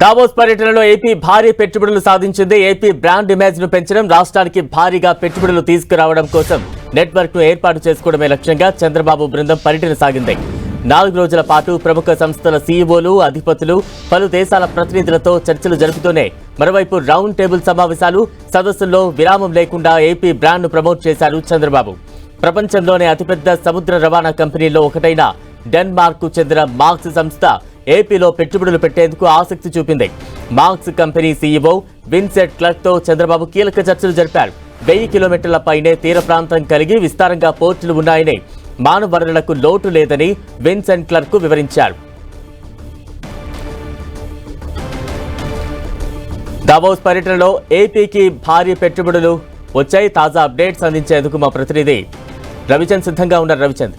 Davos పర్యటనలో AP భారీ పెట్టుబడులు సాధించింది. ఏపీ బ్రాండ్ ఇమేజ్ను పెంచడం రాష్ట్రానికి భారీగా పెట్టుబడులు తీసుకురావడం కోసం నెట్వర్క్ను ఏర్పాటు చేసుకోవడమే లక్ష్యంగా చంద్రబాబు బృందం పర్యటన సాగింది. నాలుగు రోజుల పాటు ప్రముఖ సంస్థల సీఈఓలు అధిపతులు పలు దేశాల ప్రతినిధులతో చర్చలు జరుపుతూనే మరోవైపు రౌండ్ టేబుల్ సమావేశాలు సదస్సుల్లో విరామం లేకుండా ఏపీ బ్రాండ్ను ప్రమోట్ చేశారు చంద్రబాబు. ప్రపంచంలోనే అతిపెద్ద సముద్ర రవాణా కంపెనీల్లో ఒకటైన డెన్మార్క్కు చెందిన మార్క్స్ సంస్థ ఏపీలో పెట్టుబడులు పెట్టేందుకు ఆసక్తి చూపింది. మార్క్స్ కంపెనీ సీఈఓ విన్సెట్ క్లర్క్తో చంద్రబాబు కీలక చర్చలు జరిపారు. వెయ్యి కిలోమీటర్ల పైనే తీర ప్రాంతం కలిగి విస్తారంగా పోర్టులు ఉన్నాయని మానవ వనరులకు లోటు లేదని విన్సెంట్ క్లర్క్ వివరించారు. దావోస్ పర్యటనలో ఏపీకి భారీ పెట్టుబడులు వచ్చాయి. తాజా అప్డేట్స్ అందించేందుకు మా ప్రతినిధి రవిచంద్ సిద్ధంగా ఉన్నారు. రవిచంద్.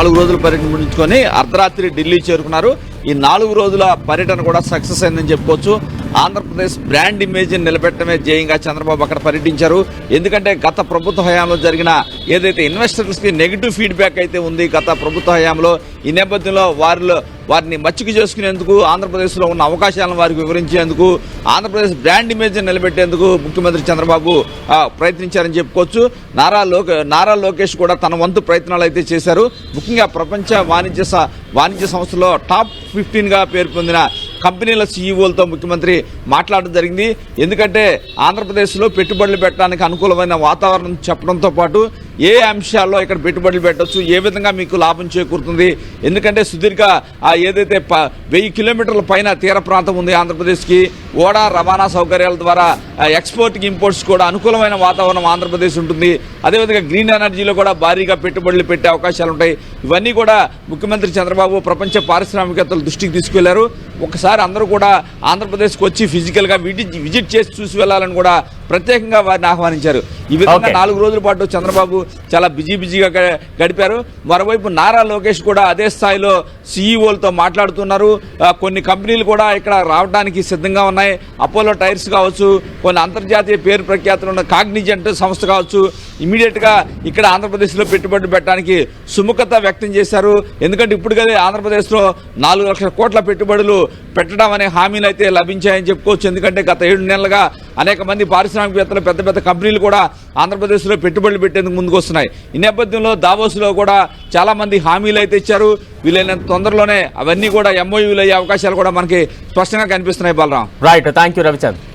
నాలుగు రోజుల పర్యటన ముగించుకొని అర్ధరాత్రి ఢిల్లీ చేరుకున్నారు. ఈ నాలుగు రోజుల పర్యటన కూడా సక్సెస్ అయిందని చెప్పుకోవచ్చు. ఆంధ్రప్రదేశ్ బ్రాండ్ ఇమేజ్ని నిలబెట్టడమే ధ్యేయంగా చంద్రబాబు అక్కడ పర్యటించారు. ఎందుకంటే గత ప్రభుత్వ హయాంలో జరిగిన ఏదైతే ఇన్వెస్టర్స్కి నెగిటివ్ ఫీడ్బ్యాక్ అయితే ఉంది గత ప్రభుత్వ హయాంలో ఈ నేపథ్యంలో వారిలో వారిని మచ్చిక చేసుకునేందుకు ఆంధ్రప్రదేశ్లో ఉన్న అవకాశాలను వారికి వివరించేందుకు ఆంధ్రప్రదేశ్ బ్రాండ్ ఇమేజ్ని నిలబెట్టేందుకు ముఖ్యమంత్రి చంద్రబాబు ప్రయత్నించారని చెప్పుకోవచ్చు. నారా లోక నారా లోకేష్ కూడా తన వంతు ప్రయత్నాలు అయితే చేశారు. ముఖ్యంగా ప్రపంచ వాణిజ్య స- వాణిజ్య సంస్థలో టాప్ ఫిఫ్టీన్గా పేరు పొందిన కంపెనీల సీఈఓలతో ముఖ్యమంత్రి మాట్లాడడం జరిగింది. ఎందుకంటే ఆంధ్రప్రదేశ్లో పెట్టుబడులు పెట్టడానికి అనుకూలమైన వాతావరణం చెప్పడంతో పాటు ఏ అంశాల్లో ఇక్కడ పెట్టుబడులు పెట్టొచ్చు? ఏ విధంగా మీకు లాభం చేకూరుతుంది? ఎందుకంటే సుదీర్ఘ ఆ ఏదైతే ప- వెయ్యి కిలోమీటర్ల పైన తీర ప్రాంతం ఉంది ఆంధ్రప్రదేశ్కి ఓడా రవాణా సౌకర్యాల ద్వారా ఎక్స్పోర్ట్కి ఇంపోర్ట్స్ కూడా అనుకూలమైన వాతావరణం ఆంధ్రప్రదేశ్ ఉంటుంది. అదేవిధంగా గ్రీన్ ఎనర్జీలో కూడా భారీగా పెట్టుబడులు పెట్టే అవకాశాలు ఉంటాయి. ఇవన్నీ కూడా ముఖ్యమంత్రి చంద్రబాబు ప్రపంచ పారిశ్రామికవేత్తల దృష్టికి తీసుకెళ్ళారు. ఒకసారి అందరూ కూడా ఆంధ్రప్రదేశ్కి వచ్చి ఫిజికల్గా విజిట్ విజిట్ చేసి చూసి వెళ్ళాలని కూడా ప్రత్యేకంగా వారిని ఆహ్వానించారు. ఈ విధంగా. నాలుగు రోజుల పాటు చంద్రబాబు చాలా బిజీ బిజీగా గడిపారు. మరోవైపు నారా లోకేష్ కూడా అదే స్థాయిలో సీఈఓలతో మాట్లాడుతున్నారు. ఆ, కొన్ని కంపెనీలు కూడా ఇక్కడ రావడానికి సిద్ధంగా ఉన్నాయి. అపోలో టైర్స్ కావచ్చు కొన్ని అంతర్జాతీయ పేరు ప్రఖ్యాతులు ఉన్న కాగ్నిజెంట్ సంస్థ కావచ్చు ఇమీడియట్గా ఇక్కడ ఆంధ్రప్రదేశ్లో పెట్టుబడి పెట్టడానికి సుముఖత వ్యక్తం చేశారు. ఎందుకంటే ఇప్పుడు కదా ఆంధ్రప్రదేశ్లో నాలుగు లక్షల కోట్ల పెట్టుబడులు పెట్టడం అనే హామీలు అయితే లభించాయని చెప్పుకోవచ్చు. ఎందుకంటే గత ఏడు నెలలుగా అనేక మంది పారిశ్రామికవేత్తలు పెద్ద పెద్ద కంపెనీలు కూడా ఆంధ్రప్రదేశ్లో పెట్టుబడులు పెట్టేందుకు ముందుకు వస్తున్నాయి ఈ నేపథ్యంలో దావోస్లో కూడా చాలామంది హామీలు అయితే ఇచ్చారు. వీలైనంత తొందరలోనే అవన్నీ కూడా ఎంఓయూలు అయ్యే అవకాశాలు కూడా మనకి స్పష్టంగా కనిపిస్తున్నాయి Balaram. Right thank you Ravichandra